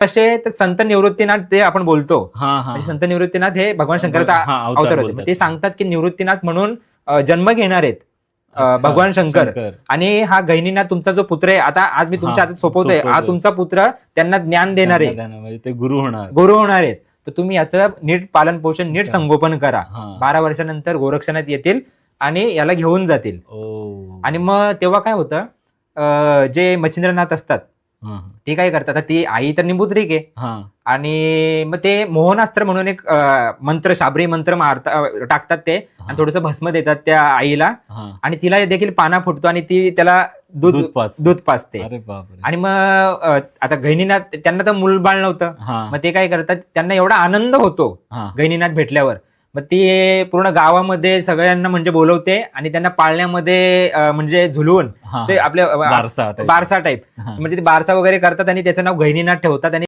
तसे तर संत निवृत्तीनाथ ते आपण बोलतो हा हा. म्हणजे संत निवृत्तीनाथ हे भगवान शंकराचा अवतार होते. ते सांगतात की निवृत्तीनाथ म्हणून जन्म घेणार आहेत भगवान शंकर. आणि हा गहिनीनाथ तुमचा जो पुत्र आहे आता आज मी तुमच्या हातात सोपवतोय हा. तुमचा पुत्र त्यांना ज्ञान देणार आहे. म्हणजे ते गुरु होणार. गुरु होणार आहेत. तर तुम्ही याचं नीट पालन पोषण नीट. संगोपन करा. बारा वर्षानंतर गोरक्षणात येतील आणि याला घेऊन जातील. आणि मग तेव्हा काय होतं जे मच्छिंद्रनाथ असतात ते काय करतात आता ती आई तर निबुद्रिक आहे. हा. आणि मग ते मोहनास्त्र म्हणून एक अ, मंत्र शाबरी मंत्र मारता अ, टाकतात ते. आणि थोडस भस्म देतात त्या आईला. हा. आणि तिला देखील पाना फुटतो आणि ती त्याला दूध दूध पाच दूध पाजते. अरे बापरे. आणि मग अ, आता गहिनीनाथ त्यांना तर मूलबाळ नव्हतं. हा. मग ते काय करतात त्यांना एवढा आनंद होतो हा. गहिनीनाथ भेटल्यावर. मग ती पूर्ण गावामध्ये सगळ्यांना म्हणजे बोलवते आणि त्यांना पाळण्यामध्ये म्हणजे झुलवून ते आपल्या बारसा. बारसा टाईप. म्हणजे ते बारसा वगैरे करतात आणि त्याचं नाव गहिनीनाथ ठेवतात आणि